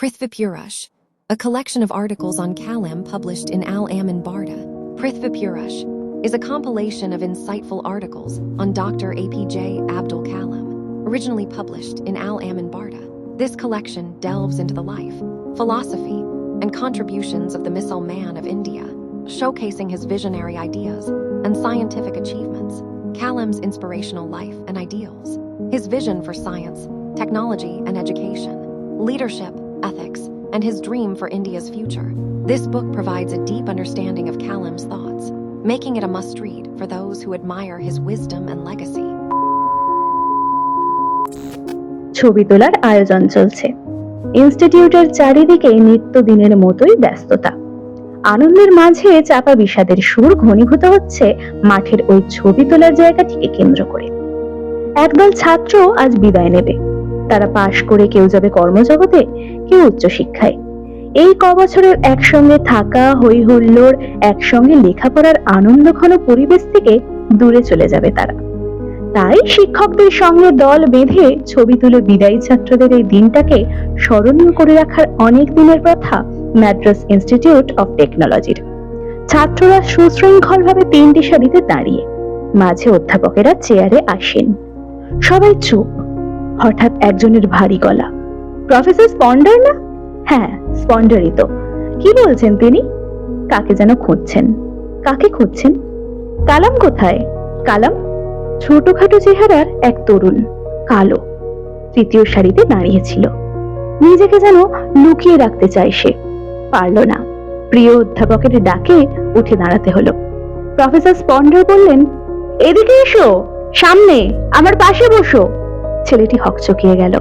Prithvipurush, a collection of articles on Kalam published in Al Amin Barda. Prithvipurush is a compilation of insightful articles on Dr. APJ Abdul Kalam, originally published in Al Amin Barda. This collection delves into the life, philosophy, and contributions of the missile man of India, showcasing his visionary ideas and scientific achievements, Kalam's inspirational life and ideals, his vision for science, technology, and education, leadership, ethics, and his dream for India's future. This book provides a deep understanding of Kalam's thoughts, making it a must read for those who admire his wisdom and legacy. ছবি তোলার আয়োজন চলছে ইনস্টিটিউটের চারিদিকে নিত্যদিনের মতোই ব্যস্ততা আনন্দের মাঝে চাপা বিষাদের সুর ঘনীভূত হচ্ছে মাঠের ওই ছবি তোলার জায়গাটিকে কেন্দ্র করে একদল ছাত্র আজ বিদায় নেবে তারা পাশ করে কেউ যাবে কর্মজগতে, কেউ উচ্চশিক্ষায়। এই ক বছরের একসঙ্গে থাকা হই হুল্লোড় একসঙ্গে লেখাপড়ার আনন্দঘন পরিবেশ থেকে দূরে চলে যাবে তারা। তাই শিক্ষকদের সঙ্গে দল বেঁধে ছবি তুলে বিদায়ী ছাত্রদের এই দিনটাকে স্মরণীয় করে রাখার অনেক দিনের প্রথা ম্যাড্রাস ইনস্টিটিউট অফ টেকনোলজির। ছাত্ররা সুশৃঙ্খলভাবে তিনটি সারিতে দাঁড়িয়ে মাঝে অধ্যাপকেরা চেয়ারে আসেন। সবাই চুপ হঠাৎ একজনের ভারী গলা। প্রফেসর স্পন্ডার না? হ্যাঁ স্পন্ডারই তো। কি বলছেন তিনি? কাকে যেন খুঁজছেন। কাকে খুঁজছেন? কালাম কোথায়? কালাম? ছোটখাটো চেহারার এক তরুণ, কালো। তৃতীয় সারিতে দাঁড়িয়েছিল নিজেকে যেন লুকিয়ে রাখতে চায় সে। পারল না। প্রিয় অধ্যাপকের ডাকে উঠে দাঁড়াতে হলো। প্রফেসর স্পন্ডার বললেন, এদিকে এসো, সামনে, আমার পাশে বসো। ছেলেটি হকচকিয়ে গেল।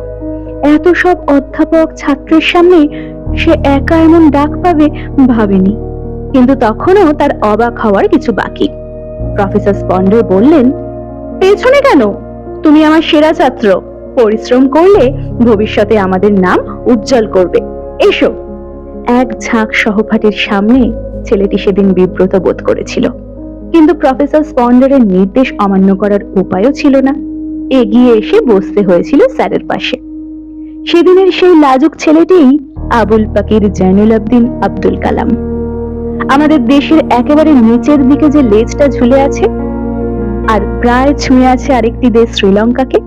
এত সব অধ্যাপক ছাত্রের সামনে সে একা এমন ডাক পাবে ভাবেনি। কিন্তু তখনও তার অবাক হওয়ার কিছু বাকি। প্রফেসর স্পন্ডার বললেন, পেছনে কেন? তুমি আমার সেরা ছাত্র। পরিশ্রম করলে ভবিষ্যতে আমাদের নাম উজ্জ্বল করবে। এসো। এক ঝাঁক সহপাঠীর সামনে ছেলেটি সেদিন বিব্রত বোধ করেছিল। কিন্তু প্রফেসর স্পন্ডারের নির্দেশ অমান্য করার উপায়ও ছিল না। এগিয়ে এসে বসতে হয়েছিল স্যারের পাশে। সেদিনের সেই লাজুক ছেলেটিই আবুল পাকির জৈনুল আবদিন আব্দুল কালাম। আমাদের দেশের একেবারে নিচের দিকে যে লেজটা ঝুলে আছে, আর প্রায় ছুঁয়ে আছে আরেকটি দেশ শ্রীলঙ্কাকে,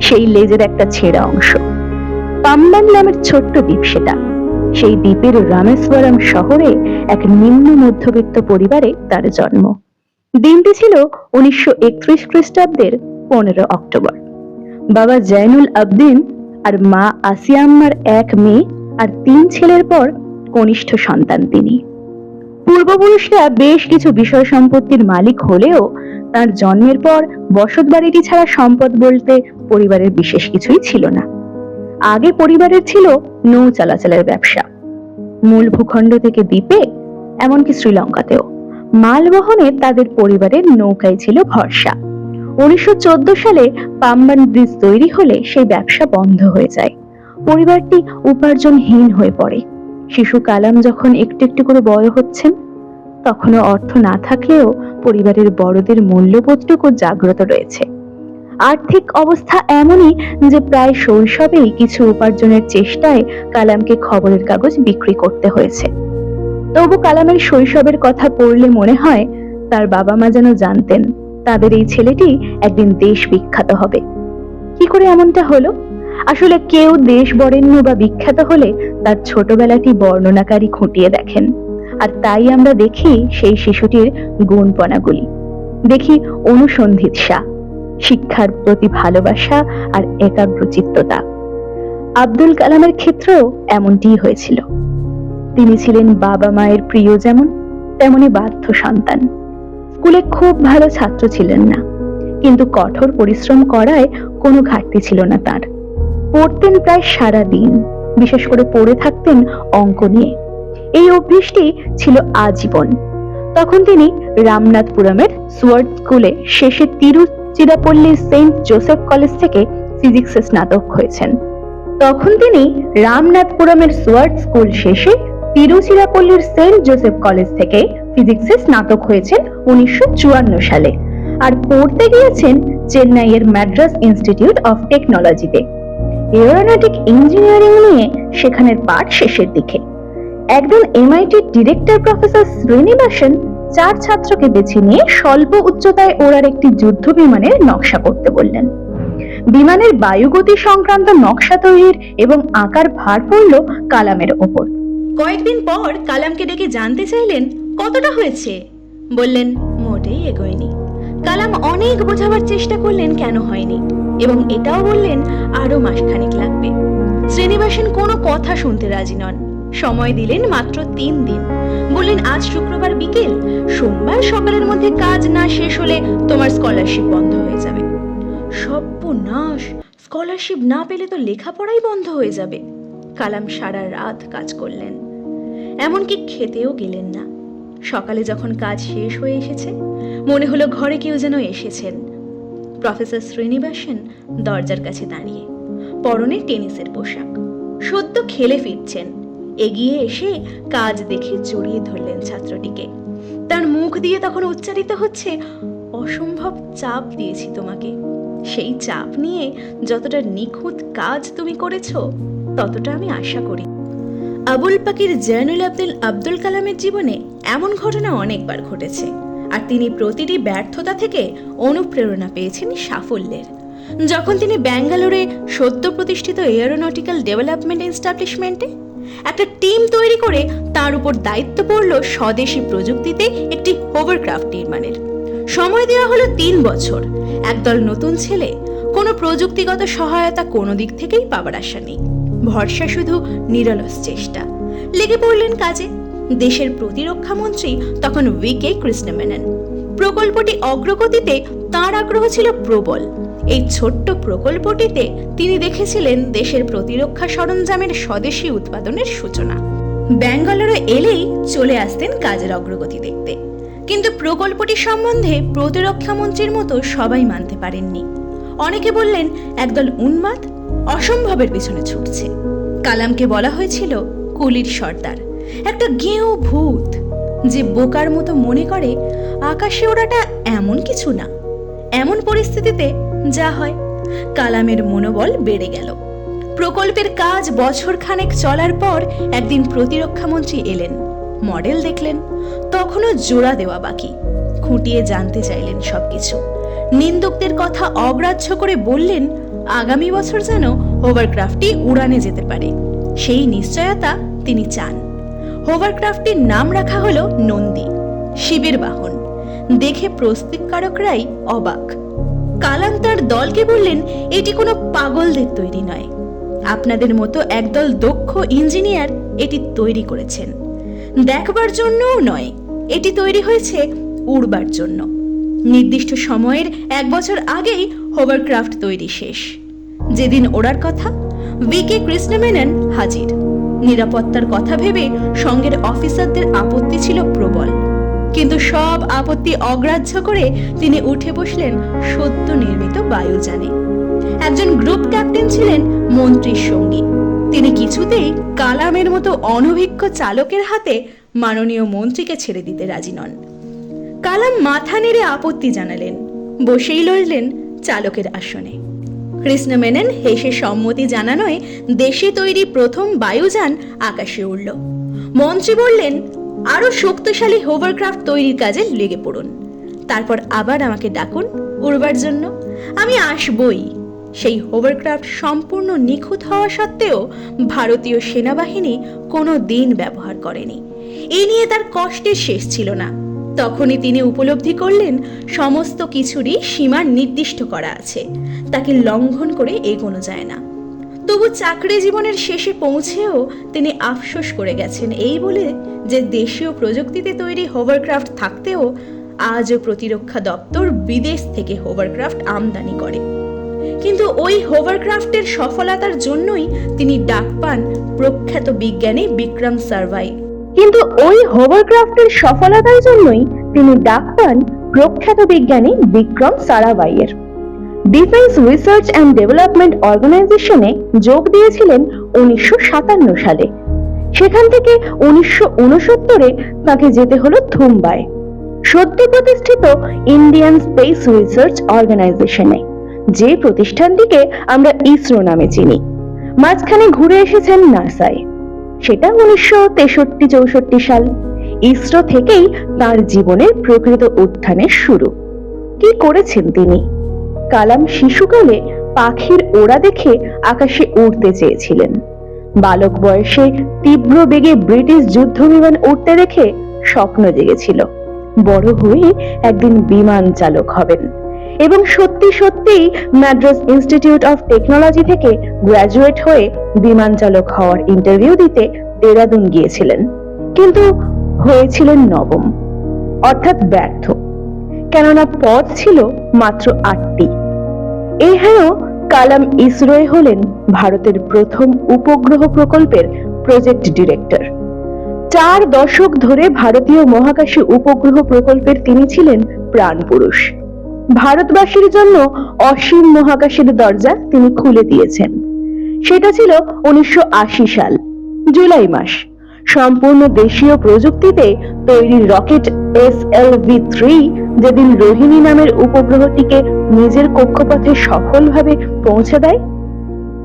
সেই লেজের একটা ছেঁড়া অংশ। পাম্বান নামের ছোট্ট দ্বীপ সেটা। সেই দ্বীপের রামেশ্বরম শহরে এক নিম্ন মধ্যবিত্ত পরিবারে তার জন্ম। দিনটি ছিল উনিশশো একত্রিশ খ্রিস্টাব্দের পনেরো অক্টোবর। বাবা জৈনুল আবদিন আর মা আসিয়াম্মার এক মেয়ে আর তিন ছেলের পর কনিষ্ঠ সন্তান তিনি। পূর্বপুরুষরা বেশ কিছু বিষয় সম্পত্তির মালিক হলেও তার জন্মের পর বসত বাড়িটি ছাড়া সম্পদ বলতে পরিবারের বিশেষ কিছুই ছিল না। আগে পরিবারের ছিল নৌ চলাচলের ব্যবসা। মূল ভূখণ্ড থেকে দ্বীপে, এমনকি শ্রীলঙ্কাতেও। মাল বহনে তাদের পরিবারের নৌকায় ছিল ভরসা। উনিশশো চোদ্দ সালে পাম্বান ব্রিজ তৈরি হলে সেই ব্যবসা বন্ধ হয়ে যায়। পরিবারটি উপার্জনহীন হয়ে পড়ে। শিশু কালাম যখন একটু একটু করে বড় হচ্ছেন, তখনও অর্থ না থাকলেও পরিবারের বড়দের মূল্যবোধটুকু জাগ্রত রয়েছে। আর্থিক অবস্থা এমনই যে প্রায় শৈশবেই কিছু উপার্জনের চেষ্টায় কালামকে খবরের কাগজ বিক্রি করতে হয়েছে। তবু কালামের শৈশবের কথা পড়লে মনে হয়, তার বাবা মা যেন জানতেন তাদের এই ছেলেটি একদিন দেশ বিখ্যাত হবে। কি করে এমনটা হলো? আসলে কেউ দেশ বরেণ্য বা বিখ্যাত হলে তার ছোটবেলাটি বর্ণনাকারী খুঁটিয়ে দেখেন। আর তাই আমরা দেখি সেই শিশুটির গুণপনাগুলি। দেখি অনুসন্ধিৎসা শিক্ষার প্রতি ভালোবাসা আর একাগ্রচিত্ততা। আব্দুল কালামের ক্ষেত্রেও এমনটিই হয়েছিল। তিনি ছিলেন বাবা মায়ের প্রিয় যেমন, তেমনি বাধ্য সন্তান। স্কুলে খুব ভালো ছাত্র ছিলেন না। কিন্তু কঠোর পরিশ্রম করায় কোনো ঘাটতি ছিল না তার। পড়তেন প্রায় সারা দিন বিশেষ করে পড়ে থাকতেন অঙ্ক নিয়ে। এই অভ্যেসটি ছিল আজীবন। তখন তিনি রামনাথপুরমের সুয়ার্ড স্কুলে শেষে তিরুচিরাপল্লী সেন্ট জোসেফ কলেজ থেকে ফিজিক্সে স্নাতক হয়েছেন। তখন তিনি রামনাথপুরমের সুয়ার্ড স্কুল শেষে তিরুচিরাপল্লীর সেন্ট জোসেফ কলেজ থেকে ফিজিক্সে স্নাতক হয়েছেন উনিশশো চুয়ান্ন সালে আর পড়তে গিয়েছেন চেন্নাইয়ের ম্যাড্রাস ইনস্টিটিউট অফ টেকনোলজিতে। এরোনটিক ইঞ্জিনিয়ারিং নিয়ে সেখানের পাঠ শেষের দিকে। একদিন এমআইটির ডিরেক্টর প্রফেসর শ্রীনিবাসন চার ছাত্রকে বেছে নিয়ে স্বল্প উচ্চতায় ওড়ার একটি যুদ্ধ বিমানের নকশা করতে বললেন। বিমানের বায়ুগতি সংক্রান্ত নকশা তৈরির এবং আকার ভার পড়ল কালামের ওপর। কয়েকদিন পর কালামকে ডেকে জানতে চাইলেন কতটা হয়েছে? বললেন, মোটেই এগোয়নি। কালাম অনেক বোঝাবার চেষ্টা করলেন কেন হয়নি, এবং এটাও বললেন আরও মাসখানেক লাগবে। শ্রীনিবাসন কোনো কথা শুনতে রাজি নন। সময় দিলেন মাত্র তিন দিন। বললেন, আজ শুক্রবার বিকেল, সোমবার সকালের মধ্যে কাজ না শেষ হলে তোমার স্কলারশিপ বন্ধ হয়ে যাবে। সর্বনাশ স্কলারশিপ না পেলে তো লেখাপড়াই বন্ধ হয়ে যাবে। কালাম সারা রাত কাজ করলেন। এমনকি খেতেও গেলেন না। সকালে যখন কাজ শেষ হয়ে এসেছে, মনে হলো ঘরে কেউ যেন এসেছেন। প্রফেসর শ্রীনিবাসন দরজার কাছে দাঁড়িয়ে পরনে টেনিসের পোশাক, সদ্য খেলে ফিরছেন। এগিয়ে এসে কাজ দেখে জড়িয়ে ধরলেন ছাত্রটিকে। তার মুখ দিয়ে তখন উচ্চারিত হচ্ছে, অসম্ভব চাপ দিয়েছি তোমাকে। সেই চাপ নিয়ে যতটা নিখুঁত কাজ তুমি করেছ, ততটা আমি আশা করি আবুল পাকির জয়নুল আব্দুল আব্দুল কালামের জীবনে এমন ঘটনা অনেকবার ঘটেছে, আর তিনি প্রতিটি ব্যর্থতা থেকে অনুপ্রেরণা পেয়েছেন সাফল্যের। যখন তিনি ব্যাঙ্গালোরে সদ্য প্রতিষ্ঠিত এয়ারোনটিক্যাল ডেভেলপমেন্ট এস্টাবলিশমেন্টে একটা টিম তৈরি করে তার উপর দায়িত্ব পড়ল স্বদেশি প্রযুক্তিতে একটি হোভারক্রাফট নির্মাণের। সময় দেওয়া হলো তিন বছর। একদল নতুন ছেলে কোনো প্রযুক্তিগত সহায়তা কোনো দিক থেকেই পাবার আশা নেই। ভরসা শুধু নিরলস চেষ্টা। লেগে পড়লেন কাজে। দেশের প্রতিরক্ষা মন্ত্রী তখন উইকে কৃষ্ণমেনন। প্রকল্পটি অগ্রগতিতে তার আগ্রহ ছিল প্রবল। এই ছোট্ট প্রকল্পটিতে তিনি দেখেছিলেন দেশের প্রতিরক্ষা সরঞ্জামের স্বদেশী উৎপাদনের সূচনা। ব্যাঙ্গালোরে এলেই চলে আসতেন কাজের অগ্রগতি দেখতে। কিন্তু প্রকল্পটি সম্বন্ধে প্রতিরক্ষা মন্ত্রীর মতো সবাই মানতে পারেননি। অনেকে বললেন, একদল উন্মাদ অসম্ভবের পিছনে ছুটছে। কালামকে বলা হয়েছিল কুলির সর্দার। একটা গেঁয়ো ভূত যে বোকার মতো মনে করে আকাশে ওড়াটা এমন কিছু না। এমন পরিস্থিতিতে যা হয়, কালামের মনোবল বেড়ে গেল। প্রকল্পের কাজ বছর খানেক চলার পর একদিন প্রতিরক্ষা মন্ত্রী এলেন, মডেল দেখলেন, তখনও জোড়া দেওয়া বাকি। খুঁটিয়ে জানতে চাইলেন সবকিছু। নিন্দুকদের কথা অগ্রাহ্য করে বললেন আগামী বছর যেন হোভারক্রাফটটি উড়ানে যেতে পারে। সেই নিশ্চয়তা তিনি চান। হোভারক্রাফটটির নাম রাখা হলো নন্দী, শিবের বাহন। দেখে প্রস্তুতকারকরাই অবাক। কালাম তার দলকে বললেন, এটি কোনো পাগলদের তৈরি নয়। আপনাদের মতো একদল দক্ষ ইঞ্জিনিয়ার এটি তৈরি করেছেন। দেখবার জন্যও নয়, এটি তৈরি হয়েছে উড়বার জন্য। নির্দিষ্ট সময়ের এক বছর আগেই হোভারক্রাফট তৈরি শেষ। যেদিন ওড়ার কথা বিকে কৃষ্ণমেনন হাজির। নিরাপত্তার কথা ভেবে সঙ্গের অফিসারদের আপত্তি ছিল প্রবল। কিন্তু সব আপত্তি অগ্রাহ্য করে তিনি উঠে বসলেন সদ্য নির্মিত বায়ুযানে। একজন গ্রুপ ক্যাপ্টেন ছিলেন মন্ত্রীর সঙ্গী। তিনি কিছুতেই কালামের মতো অনভিজ্ঞ চালকের হাতে মাননীয় মন্ত্রীকে ছেড়ে দিতে রাজি নন। কালাম মাথা নেড়ে আপত্তি জানালেন। বসেই লড়লেন চালকের আসনে। কৃষ্ণমেনন হেসে সম্মতি জানানোয় দেশে তৈরি প্রথম বায়ুযান আকাশে উড়ল। মন্ত্রী বললেন, আরও শক্তিশালী হোভারক্রাফট তৈরির কাজে লেগে পড়ুন। তারপর আবার আমাকে ডাকুন উড়বার জন্য। আমি আসবই। সেই হোভারক্রাফট সম্পূর্ণ নিখুঁত হওয়া সত্ত্বেও ভারতীয় সেনাবাহিনী কোনো দিন ব্যবহার করেনি। এ নিয়ে তার কষ্টের শেষ ছিল না। তখনই তিনি উপলব্ধি করলেন, সমস্ত কিছুরই সীমা নির্দিষ্ট করা আছে। তাকে লঙ্ঘন করে এগোনো যায় না। তবু চাকরি জীবনের শেষে পৌঁছেও তিনি আফসোস করে গেছেন এই বলে যে দেশীয় প্রযুক্তিতে তৈরি হোভারক্রাফট থাকতেও আজও প্রতিরক্ষা দপ্তর বিদেশ থেকে হোভারক্রাফট আমদানি করে। কিন্তু ওই হোভারক্রাফটের সফলতার জন্যই তিনি ডাক পান প্রখ্যাত বিজ্ঞানী বিক্রম সার্ভাই। কিন্তু ওই হোভারক্রাফটের সফলতার জন্যই তিনি ডাক পান প্রখ্যাত বিজ্ঞানী বিক্রম সারাভাইয়ের। ডিফেন্স রিসার্চ অ্যান্ড ডেভেলপমেন্ট অর্গানাইজেশনে যোগ দিয়েছিলেন উনিশশো সাতান্ন সালে। সেখান থেকে উনিশশো উনসত্তরে তাকে যেতে হলো থুম্বায় সদ্য প্রতিষ্ঠিত ইন্ডিয়ান স্পেস রিসার্চ অর্গানাইজেশনে যে প্রতিষ্ঠানটিকে আমরা ইসরো নামে চিনি। মাঝখানে ঘুরে এসেছেন নাসায়। সেটা উনিশশো তেষট্টি চৌষট্টি সাল। ইসরো থেকেই তার জীবনের প্রকৃত উত্থানের শুরু। কি করেছেন তিনি? কালাম শিশুকালে পাখির ওড়া দেখে আকাশে উড়তে চেয়েছিলেন। বালক বয়সে তীব্র বেগে ব্রিটিশ যুদ্ধ বিমান উঠতে দেখে স্বপ্ন জেগেছিল। বড় হয়ে একদিন বিমান চালক হবেন। এবং সত্যি সত্যি ম্যাড্রাস ইনস্টিটিউট অফ টেকনোলজি থেকে গ্র্যাজুয়েট হয়ে বিমান চালক হওয়ার ইন্টারভিউ দিতে দেরাদুন গিয়েছিলেন। কিন্তু হয়েছিলেন নবম। অর্থাৎ ব্যর্থ। কেননা পদ ছিল মাত্র আটটি। এহেও কালাম ইসরোয়ে হলেন ভারতের প্রথম উপগ্রহ প্রকল্পের প্রজেক্ট ডিরেক্টর। চার দশক ধরে ভারতীয় মহাকাশে উপগ্রহ প্রকল্পের তিনি ছিলেন প্রাণপুরুষ। ভারতবাসীর জন্য অসীম মহাকাশের দরজা তিনি খুলে দিয়েছেন। সেটা ছিল উনিশশো আশি সাল, জুলাই মাস। সম্পূর্ণ দেশীয় প্রযুক্তিতে তৈরি rocket S L V three, যেদিন রোহিণী নামের উপগ্রহটিকে নিজের কক্ষপথে সফলভাবে পৌঁছে দেয়,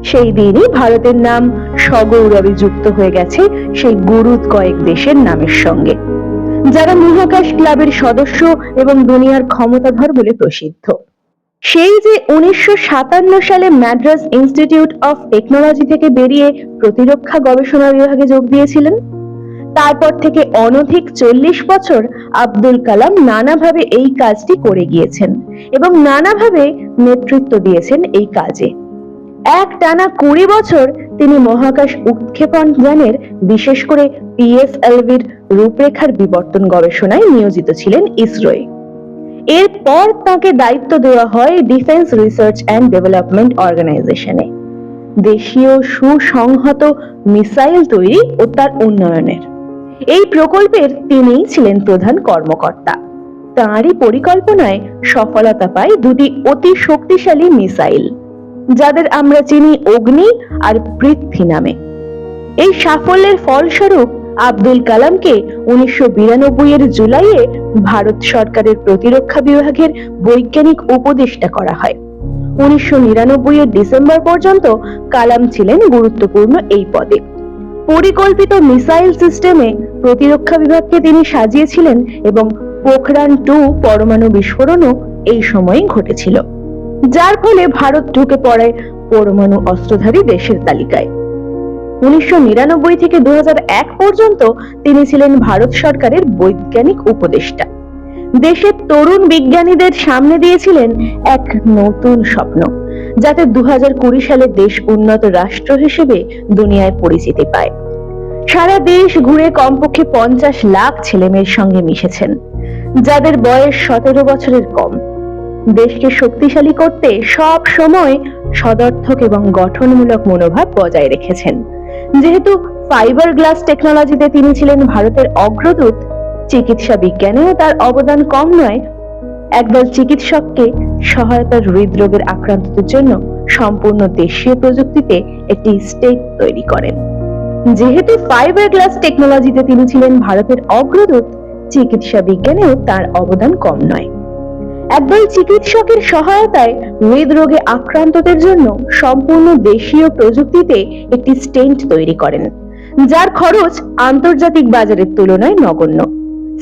সেই দিনই ভারতের নাম সগৌরবে যুক্ত হয়ে গেছে সেই গুরুত কয়েক দেশের নামের সঙ্গে। যারা মহাকাশ ক্লাবের সদস্য এবং দুনিয়ার ক্ষমতাধর বলে প্রসিদ্ধ। সেই যে উনিশশো সাতান্ন সালে ম্যাড্রাস ইনস্টিটিউট অফ টেকনোলজি থেকে বেরিয়ে প্রতিরক্ষা গবেষণা বিভাগে যোগ দিয়েছিলেন, তারপর থেকে অনধিক চল্লিশ বছর আব্দুল কালাম নানাভাবে এই কাজটি করে গিয়েছেন এবং নানাভাবে নেতৃত্ব দিয়েছেন এই কাজে। এক টানা কুড়ি বছর তিনি মহাকাশ উৎক্ষেপণ যানের বিশেষ করে পিএসএলভির রূপরেখার বিবর্তন গবেষণায় নিয়োজিত ছিলেন ইসরোয় এরপর তাকে দায়িত্ব দেওয়া হয় ডিফেন্স রিসার্চ অ্যান্ড ডেভেলপমেন্ট অর্গানাইজেশনে। দেশীয় সুসংহত মিসাইল তৈরি ও তার উন্নয়নের। এই প্রকল্পের তিনিই ছিলেন প্রধান কর্মকর্তা। তাঁরই পরিকল্পনায় সফলতা পায় দুটি অতি শক্তিশালী মিসাইল। যাদের আমরা চিনি অগ্নি আর পৃথ্বী নামে। এই সাফল্যের ফলস্বরূপ আব্দুল কালামকে উনিশশো বিরানব্বই এর জুলাইয়ে ভারত সরকারের প্রতিরক্ষা বিভাগের বৈজ্ঞানিক উপদেষ্টা করা হয়। উনিশশো নিরানব্বই এর ডিসেম্বর পর্যন্ত কালাম ছিলেন গুরুত্বপূর্ণ এই পদে। পরিকল্পিত মিসাইল সিস্টেমে প্রতিরক্ষা বিভাগকে তিনি সাজিয়েছিলেন এবং পোখরান টু পরমাণু বিস্ফোরণও এই সময়ে ঘটেছিল। যার ফলে ভারত ঢুকে পড়ে পরমাণু অস্ত্রধারী দেশের তালিকায়। উনিশশো নিরানব্বই থেকে দু হাজার এক পর্যন্ত তিনি ছিলেন ভারত সরকারের বৈজ্ঞানিক উপদেষ্টা। দেশের তরুণ বিজ্ঞানীদের সামনে দিয়েছিলেন এক নতুন স্বপ্ন, যাতে দু সালে দেশ উন্নত রাষ্ট্র হিসেবে দুনিয়ায় পরিচিতি পায়। সারা দেশ ঘুরে কমপক্ষে পঞ্চাশ লাখ ছেলেমেয়ের সঙ্গে মিশেছেন, যাদের বয়স সতেরো বছরের কম। দেশকে শক্তিশালী করতে সব সময় সদর্থক এবং গঠনমূলক মনোভাব বজায় রেখেছেন। যেহেতু ফাইবার গ্লাস টেকনোলজিতে তিনি ছিলেন ভারতের অগ্রদূত, চিকিৎসা বিজ্ঞানেও তার অবদান কম নয়। একদল চিকিৎসককে সহায়তার হৃদরোগের আক্রান্তদের জন্য সম্পূর্ণ দেশীয় প্রযুক্তিতে একটি স্টেট তৈরি করেন। যেহেতু ফাইবার গ্লাস টেকনোলজিতে তিনি ছিলেন ভারতের অগ্রদূত, চিকিৎসা বিজ্ঞানেও তার অবদান কম নয়। একদল চিকিৎসকের সহায়তায় হৃদরোগে আক্রান্তদের জন্য সম্পূর্ণ দেশীয় প্রযুক্তিতে একটি স্টেন্ট তৈরি করেন, যার খরচ আন্তর্জাতিক বাজারের তুলনায় নগণ্য।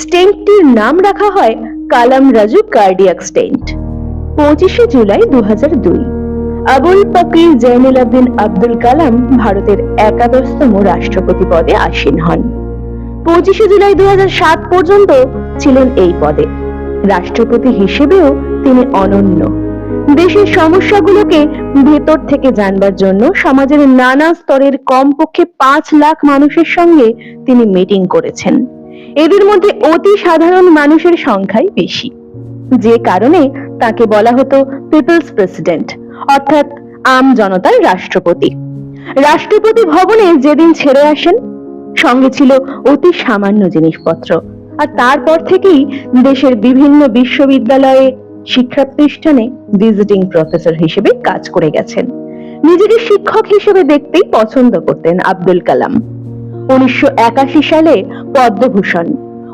স্টেন্টটির নাম রাখা হয় কালাম রাজু কার্ডিয়াক স্টেন্ট। পঁচিশে জুলাই দু দুই। আবুল পাকির জৈনুল আবদিন আব্দুল কালাম ভারতের একাদশতম রাষ্ট্রপতি পদে আসীন হন। পঁচিশে জুলাই দু হাজার সাত পর্যন্ত ছিলেন এই পদে। রাষ্ট্রপতি হিসেবেও তিনি অনন্য। দেশের সমস্যাগুলোকে ভেতর থেকে জানবার জন্য সমাজের নানা স্তরের কমপক্ষে পাঁচ লাখ মানুষের সঙ্গে তিনি মিটিং করেছেন। এদের মধ্যে অতি সাধারণ মানুষের সংখ্যাই বেশি। যে কারণে তাকে বলা হতো পিপলস প্রেসিডেন্ট, অর্থাৎ আম জনতার রাষ্ট্রপতি। রাষ্ট্রপতি ভবনে যেদিন ছেড়ে আসেন, সঙ্গে ছিল অতি সামান্য জিনিসপত্র। আর তারপর থেকেই দেশের বিভিন্ন বিশ্ববিদ্যালয়ে শিক্ষা প্রতিষ্ঠানে ভিজিটিং প্রফেসর হিসেবে কাজ করে গেছেন। নিজেকে শিক্ষক হিসেবে দেখতেই পছন্দ করতেন আব্দুল কালাম। উনিশশো একাশি সালে পদ্মভূষণ,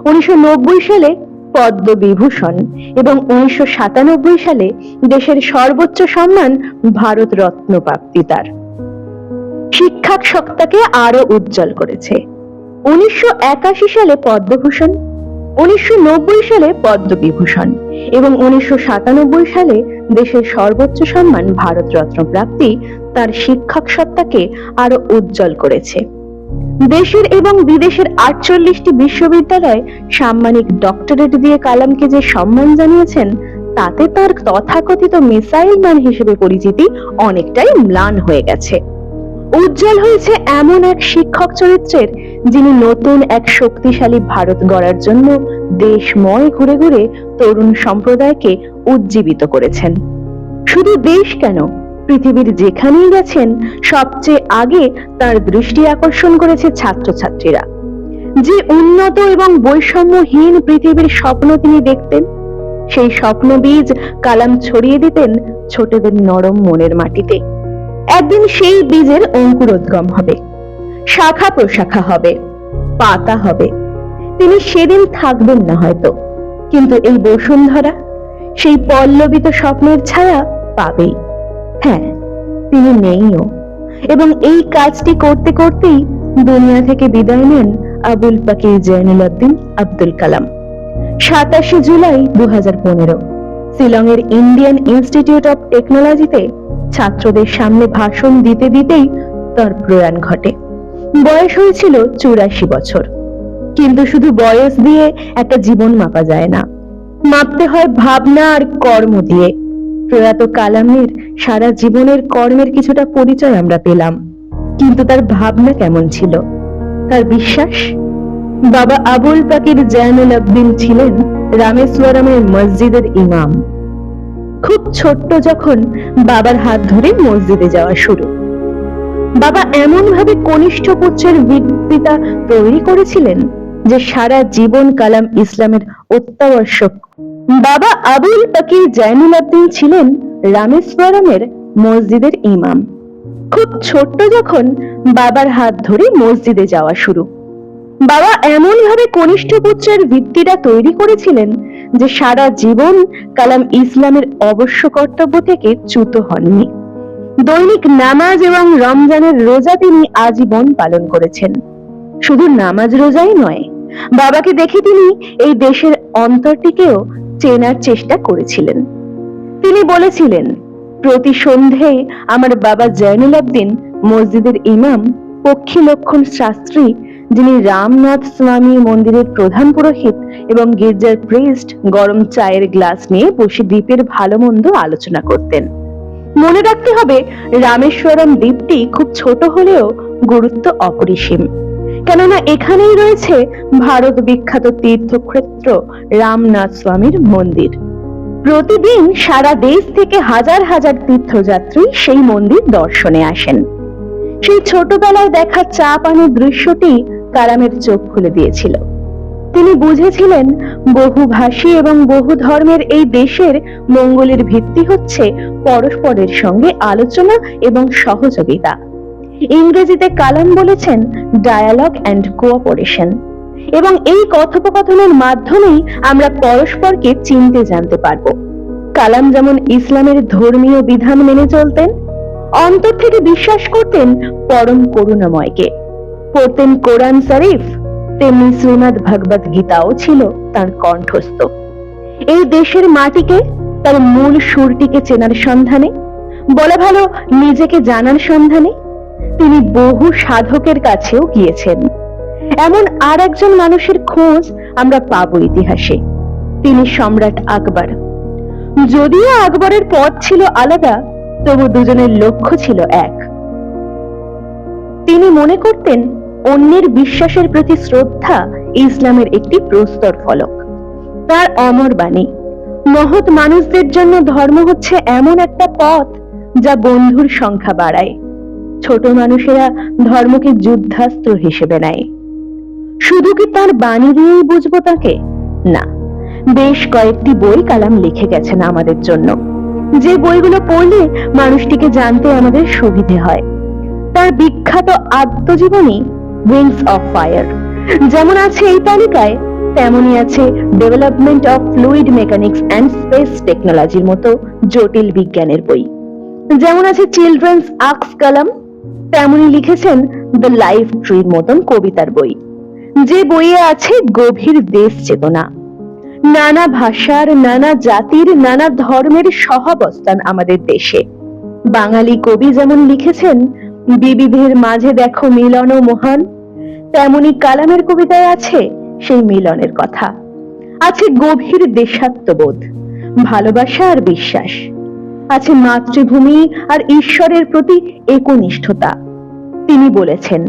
উনিশশো নব্বই সালে পদ্মবিভূষণ এবং উনিশশো সাতানব্বই সালে দেশের সর্বোচ্চ সম্মান ভারত রত্ন প্রাপ্তি তার। শিক্ষক সত্তাকে আরও উজ্জ্বল করেছে। উনিশশো একাশি সালে পদ্মভূষণ উনিশশো নব্বই সালে পদ্মবিভূষণ এবং উনিশশো সাতানব্বই সালে দেশের সর্বোচ্চ সম্মান ভারতরত্ন প্রাপ্তি তার শিক্ষক সত্তাকে আরও উজ্জ্বল করেছে। দেশের এবং বিদেশের আটচল্লিশটি বিশ্ববিদ্যালয় সাম্মানিক ডক্টরেট দিয়ে কালামকে যে সম্মান জানিয়েছেন, তাতে তার তথাকথিত মিসাইল ম্যান হিসেবে পরিচিতি অনেকটাই ম্লান হয়ে গেছে। উজ্জ্বল হয়েছে এমন এক শিক্ষক চরিত্রের, যিনি নতুন এক শক্তিশালী ভারত গড়ার জন্য দেশময় ঘুরে ঘুরে তরুণ সম্প্রদায়কে উজ্জীবিত করেছেন। শুধু দেশ কেন, পৃথিবীর যেখানেই গেছেন, সবচেয়ে আগে তার দৃষ্টি আকর্ষণ করেছে ছাত্রছাত্রীরা। যে উন্নত এবং বৈষম্যহীন পৃথিবীর স্বপ্ন তিনি দেখতেন, সেই স্বপ্ন বীজ কালাম ছড়িয়ে দিতেন ছোটদের নরম মনের মাটিতে। একদিন সেই বীজের অঙ্কুরোদ্গম হবে, শাখা প্রশাখা হবে, পাতা হবে। তিনি সেদিন থাকবেন না হয়তো, কিন্তু এই বসুন্ধরা, সেই পল্লবিত স্বপ্নের ছায়া পাবেই। হ্যাঁ তিনি নেইও, এবং এই কাজটি করতে করতেই দুনিয়া থেকে বিদায় নেন আবুল পাকির জয়নুল উদ্দিন আব্দুল কালাম, সাতাশে জুলাই দু হাজার পনেরো। শিলংয়ের ইন্ডিয়ান ইনস্টিটিউট অফ টেকনোলজিতে ছাত্রদের সামনে ভাষণ দিতে দিতেই তার প্রয়াণ ঘটে। বয়স হয়েছিল চুরাশি বছর। কিন্তু শুধু বয়স দিয়ে একটা জীবন মাপা যায় না। মাপতে হয় ভাবনা আর কর্ম দিয়ে। প্রয়াত কালামের সারা জীবনের কর্মের কিছুটা পরিচয় আমরা পেলাম। কিন্তু তার ভাবনা কেমন ছিল? তার বিশ্বাস? বাবা আবুল পাকির জয়ানুল আবদিন ছিলেন রামেশ্বরমের মসজিদের ইমাম। খুব ছোট্ট যখন বাবার হাত ধরে মসজিদে যাওয়া শুরু। বাবা এমন ভাবে কনিষ্ঠ পুত্রের বিদ্যা তৈরি করেছিলেন যে সারা জীবন কালাম ইসলামের অত্যাবশ্যক। বাবা আবুল পাকির জয়নুল আবদিন ছিলেন রামেশ্বরমের মসজিদের ইমাম। খুব ছোট্ট যখন বাবার হাত ধরে মসজিদে যাওয়া শুরু। বাবা এমন ভাবে কনিষ্ঠ পুত্রের ভিত্তিটা তৈরি করেছিলেন যে সারা জীবন কালাম ইসলামের অবশ্য কর্তব্য থেকে চ্যুত হননি। দৈনিক নামাজ এবং রমজানের রোজা তিনি আজীবন পালন করেছেন। শুধু নামাজ রোজাই নয়, বাবাকে দেখে তিনি এই দেশের অন্তরটিকেও চেনার চেষ্টা করেছিলেন। তিনি বলেছিলেন, প্রতি সন্ধেয় আমার বাবা জয়নুল আবদিন মসজিদের ইমাম পক্ষী লক্ষণ শাস্ত্রী যিনি রামনাথ স্বামী মন্দিরের প্রধান পুরোহিত এবং গির্জার প্রিস্ট গরম চায়ের গ্লাস নিয়ে বসে দ্বীপের ভালো মন্দ আলোচনা করতেন। মনে রাখতে হবে, রামেশ্বরম দ্বীপটি খুব ছোট হলেও গুরুত্ব অপরিসীম। কেননা এখানেই রয়েছে ভারত বিখ্যাত তীর্থক্ষেত্র রামনাথ স্বামীর মন্দির। প্রতিদিন সারা দেশ থেকে হাজার হাজার তীর্থযাত্রী সেই মন্দির দর্শনে আসেন। সেই ছোটবেলায় দেখা চা পানির দৃশ্যটি কালামের চোখ খুলে দিয়েছিল। তিনি বুঝেছিলেন বহুভাষী এবং বহু ধর্মের এই দেশের মঙ্গলের ভিত্তি হচ্ছে পরস্পরের সঙ্গে আলোচনা এবং সহযোগিতা। ইংরেজিতে কালাম বলেছেন, ডায়ালগ অ্যান্ড কোঅপারেশন এবং এই কথোপকথনের মাধ্যমেই আমরা পরস্পরকে চিনতে জানতে পারব। কালাম যেমন ইসলামের ধর্মীয় বিধান মেনে চলতেন, অন্তর থেকে বিশ্বাস করতেন পরম করুণাময়কে। পড়তেন কোরআন শরীফ, তেমনি শ্রীমদ ভগবত গীতাও ছিল তার কণ্ঠস্থ। এই দেশের মাটিকে, তার মূল সুরটিকে চেনার সন্ধানে, বলা ভালো নিজেকে জানার সন্ধানে, তিনি বহু সাধকের কাছেও গিয়েছেন। এমন আর একজন মানুষের খোঁজ আমরা পাবো ইতিহাসে, তিনি সম্রাট আকবর। যদিও আকবরের পথ ছিল আলাদা, তবু দুজনের লক্ষ্য ছিল এক। তিনি মনে করতেন অন্যের বিশ্বাসের প্রতি শ্রদ্ধা ইসলামের একটি প্রস্তর ফলক। তার অমর বাণী, মহৎ মানুষদের জন্য ধর্ম হচ্ছে এমন একটা পথ যা বন্ধুর সংখ্যা বাড়ায়। ছোট মানুষেরা ধর্মকে যুদ্ধাস্ত্র হিসেবে নেয়। শুধু কি তার বাণী দিয়েই বুঝব তাকে? না, বেশ কয়েকটি বই কালাম লিখে গেছেন আমাদের জন্য। যে বইগুলো পড়লে মানুষটিকে জানতে আমাদের সুবিধে হয়। তার বিখ্যাত আত্মজীবনী উইংস অফ ফায়ার যেমন আছে এই তালিকায়, তেমনই আছে development of fluid mechanics and space টেকনোলজির মতো জটিল বিজ্ঞানের বই। যেমন আছে চিলড্রেন্স আক্স কালাম তেমনি লিখেছেন দ্য লাইফ ট্রির মতন কবিতার বই। যে বইয়ে আছে গভীর দেশ চেতনা। নানা ভাষার, নানা জাতির, নানা ধর্মের সহাবস্থান আমাদের দেশে। বাঙালি কবি যেমন লিখেছেন, বিবিধের মাঝে দেখো মিলন মহান তেমনি কালামের কবিতায় আছে সেই মিলনের কথা। আছে গভীর দেশাত্মবোধ, ভালোবাসা আর বিশ্বাস। আছে মাতৃভূমি আর ঈশ্বরের প্রতি একনিষ্ঠতা। তিনি বলেছেন,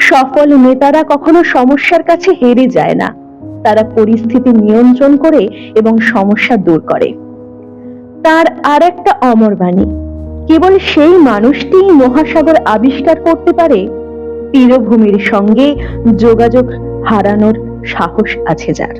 সফল নেতারা কখনো সমস্যার কাছে হেরে যায় না। তারা পরিস্থিতি নিয়ন্ত্রণ করে এবং সমস্যা দূর করে। তার আর একটা অমর বাণী, কেবল সেই মানুষটিই মহাসাগর আবিষ্কার করতে পারে তীরভূমির সঙ্গে যোগাযোগ হারানোর সাহস আছে যার।